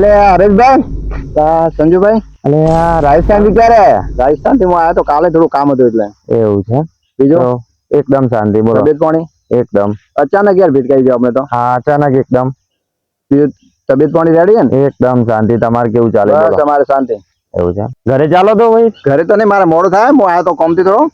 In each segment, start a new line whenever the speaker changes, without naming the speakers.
અલે હરેશભાઈ સંજુભાઈ. અને રાજસ્થાનથી ક્યારે? રાજસ્થાનથી હું આવ્યો તો કાલે થોડું કામ હતું એટલે.
એવું છે?
બીજું?
એકદમ શાંતિ બોલો.
તબિયત પાણી?
એકદમ.
અચાનક યાર ભીટકાઈ ગયો આપણે તો.
હા અચાનક એકદમ.
તબિયત પાણી રેડી છે ને?
એકદમ શાંતિ તમારે કેવું ચાલે
તમારે શાંતિ.
એવું છે ઘરે ચાલો તો ભાઈ.
ઘરે તો નહીં મારે મોડું થાય હું આવ્યો તો કોમથી થોડો.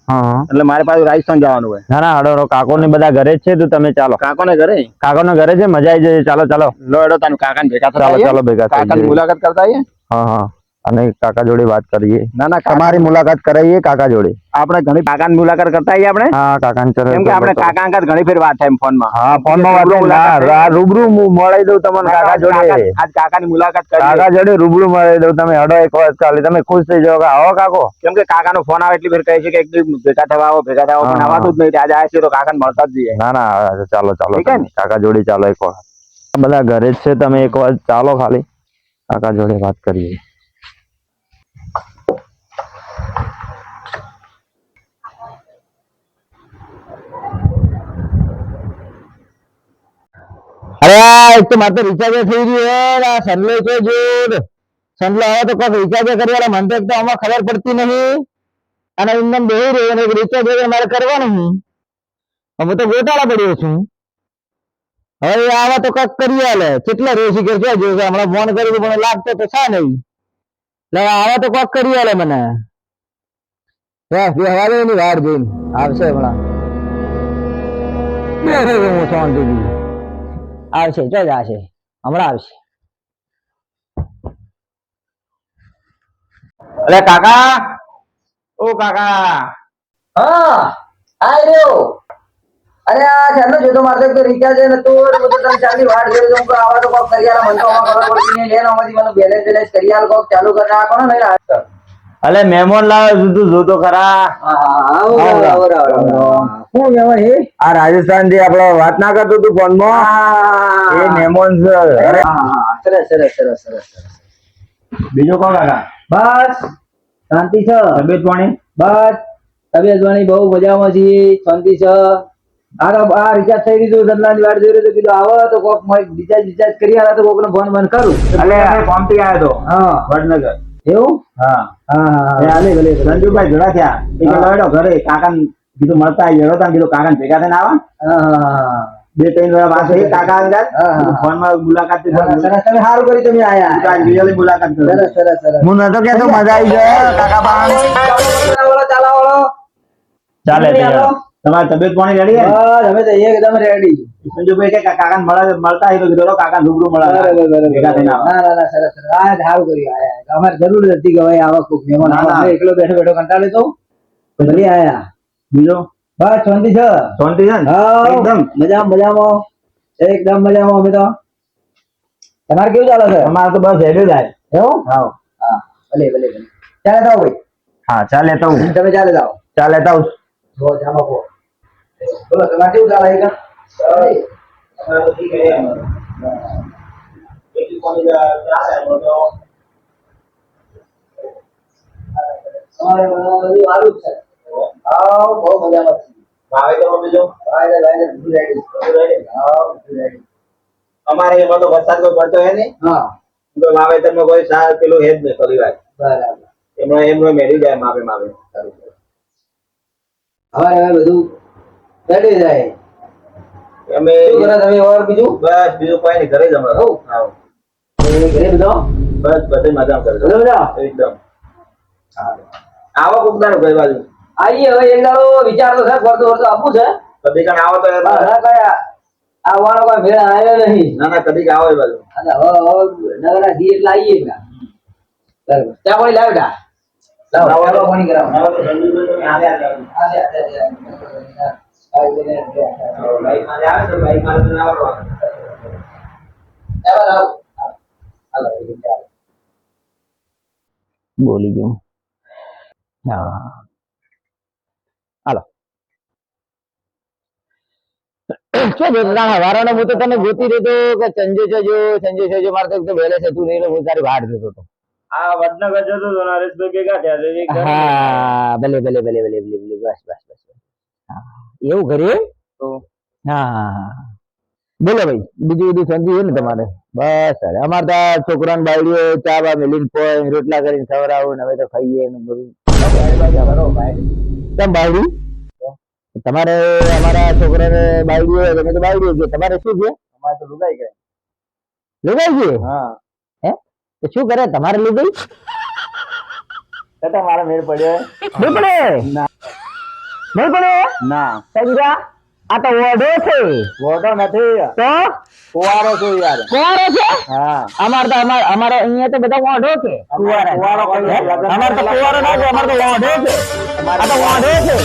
એટલે મારે પાછું રાજસ્થાન જવાનું હોય.
ના ના હડો કાકો ને બધા ઘરે જ છે તો તમે ચાલો.
કાકો ને ઘરે?
કાકો ને ઘરે છે મજા આવી જશે. ચાલો ચાલો.
લો એડો તારું કાકા ને ભેગા
ચાલો ચાલો ભેગા
કાકા
ની
મુલાકાત કરતા આવીએ.
હા હા. અને કાકા જોડે વાત કરીએ.
ના ના
તમારી મુલાકાત કરાવીએ કાકા જોડે.
આપણે ઘણી કાકાની મુલાકાત કરતા આવીએ આપણે?
હા કાકા ને
કેમ કે આપણે કાકા અંગત ઘણી ફેર વાત થાય ફોનમાં
હા ફોનમાં વાત ના, રૂબરૂ મળી દઉં તમને કાકા જોડે.
આજ કાકાની મુલાકાત કરી
કાકા જોડે રૂબરૂ મળી દઉં તમે હડો એક વાર ચાલે તમે ખુશ થઈ જાઓ. કે આવો કાકો.
કેમ કે કાકાનો ફોન આવે એટલી ફેર કહે છે કે એક ભેગા થવા આવો ભેગા થવા પણ આવતું જ નહીં. આજે આવે છે તો કાકાને મળતા જ જઈએ.
ના ના ચાલો ચાલો કાકા જોડે ચાલો એક વાર. બધા ઘરે જ છે તમે એક વાર ચાલો ખાલી. કાકા જોડે વાત કરીએ. અરે તો મારે તો રિચાર્જ થઈ ગયું આ સનલો છે જોડ સનલો આવે તો કોઈક રિચાર્જ કરવાના. મને તો આમાં ખબર પડતી નહીં. અને એમને બેહી રહ્યો રિચાર્જ હવે મારે કરવાનું નહીં. અમે તો ગોટાળા પડ્યો છું. હવે આવા તો કંઈક કરી આલે. કેટલા રેસી કે છે જો હમણાં ફોન કર્યો પણ લાગતો તો છે નહીં. એટલે આવા તો કોક કરી આલે મને. બસ, બે હવારે એની વાર જોઈને. આવશે હમણાં. હું શાંતિથી. આવશે જો જ આવશે. હમણાં આવશે.
અરે કાકા! ઓ કાકા!
હા આ અરે આ ચાલો જોતો મારતો તો રિચાર્જ ને તો બધું તમે ચાલી વાટ જોઈ તો હું આવા તો કોક કરી આલા મને તો આમાં ખબર પડતી નહીં. લેનો આમાંથી મને બેલેન્સ બેલેન્સ કરી આલ કોક ચાલુ કરી. નાખો ને નહીં રાત
અલે મહેમાન લાવે તું જોતો ખરા.
હા આવો આવો આવો. શું કહેવાય હે
આ રાજસ્થાન જે આપડે વાત ના કરતો તું ફોનમાં એ મહેમાન
સર સરસ સરસ સરસ સરસ
બીજો કોણ કાકા?
બસ શાંતિ છે?
તબિયત પાણી?
બસ તબિયત પાણી બહુ મજામાં છીએ શાંતિ છે. આ આ રિચાર્જ થઈ ગયું સદલાની વાટ જોઈ રહ્યો કીધું આવો તો કોક રિચાર્જ રિચાર્જ કરી આલા તો કોક ફોન બંધ કરું.
અલે કોમથી આવ્યો તો
હા.
વડનગર.
એવું?
હા.
હા હા
એ ભલે સંજુભાઈ જોડા થયા. એ ઘરે કાકાને કીધું મળતા આવી તા કીધું કાકાને ભેગા થઈને આવા. બે ત્રણ વાર વાત થઈ કાકા
હા.
ફોનમાં મુલાકાત
સરસ તમે સારું કર્યું તમે આયા
રિયલી મુલાકાત કરી.
સરસ સરસ સરસ.
હું નતો કેતો મજા આવી જાય કાકા પાન
ચાલો ચાલો ચાલો
ચાલે
તમે
તમારી તબિયત પાણી રેડી હે
બસ અમે તો એકદમ રેડી
સંજુભાઈ કે કાકા મળે મળતા આવી તો કીધો કાકા રૂબરૂ મળે. ભેગા થઈને આવા.
ના ના ના સરસ સરસ. આ સારું કર્યું. આયા અમારે જરૂર હતી કે ભાઈ આવા ખૂબ મહેમાન એકલો બેઠો બેઠો કંટાળે તો ભલે આયા.
બીજો
બસ શાંતિ છે
શાંતિ છે ને
હા
એકદમ
મજામાં મજામાં એકદમ મજામાં અમે તો તમારે કેવું ચાલે છે
અમારે તો બસ હેડે જાય
એવું
હા
હા ભલે ભલે ભલે ચાલે જાઓ ભાઈ
હા ચાલે તો હું
તમે ચાલે જાઓ
ચાલે તો
જો જામા પો બોલો તમારે કેવું ચાલે છે તમારે બધું સારું જ છે બહુ મજામાં છે બધું બધું ready.
અમારે એમાં તો વરસાદ કોઈ પડતો હે નહીં?
હા.
તો વાવેતરમાં કોઈ સાર પેલું હે જ નહીં પરિવાર.
બરાબર.
એમનો એમનો મેળી જાય માપે માપે.
હવે હવે બધું ready જાય
અમે
શું કરો તમે ઓર બીજું?
બસ બીજું કોઈ નહીં ઘરે જ અમારે.
હોવ.
હા.
ઘરે બધો?
બસ બધે મજા કરે
બધા
એકદમ. આવો કોક દાડો ગઈ બાજુ.
આઈએ હવે એક દાડો વિચાર તો છે ફરતો ફરતો આપવું છે.
કદી કણ આવો તો
હવે કઈ આવવાનો કોઈ ભેળ આવ્યો નહીં.
ના ના કદી આવો એ બાજુ.
અને હવે હવે ધી એટલે આવીએ બરાબર. ત્યાં કોઈ લાવ લાવો
આવો
પાણી કરાવો.
આવો બાઈક તો.
બોલી ગયો. હા. હાલો. શું જોતા વારાને હું તો તને ગોતી રહ્યો કે સંજય છે જો સંજય મારે તો એક તો વહેલે છે તું નહીં હું તારી વાટ જોતો હતો.
આ વડનગર જતો હતો ને ભેગા થયા તો એ ઘરે
હા ભલે ભલે ભલે ભલે ભલે ભલે બસ બસ બસ એવું કર્યું હા બોલો ભાઈ બીજું બધું શાંતિ છે ને તમારે? બસ અરે અમારે ત્યાં છોકરા છોકરાને બાળીઓ ચા બા મેલીને પોય રોટલા કરીને ખવડાવું ને હવે તો ખાઈએ ને બધું. કેમ બાયડી. તમારે અમારા છોકરાને બાયડી હોય તમે તો બાયડી છે તમારે શું છે?
અમારે તો લુગાઈ ગઈ.
લુગાઈ ગયું
હા.
હે? તો શું કરે? તમારે લુગાઈ?
તો મારા મેળ પડ્યો.
મેળ પડે?
ના.
મેળ પડે?
ના.
સમજા આ તો ઓઢો છે.
ઓઢો નથી.
તો?
કુવારો છે યાર.
કુવારો છે?
હા.
અમારે તો અમારે અમારે અહીંયા તો બધા ઓઢો છે.
કુવારો કુવારો
અમાર તો કુવારો ના છે અમાર તો ઓઢો છે. આ તો ઓઢો છે.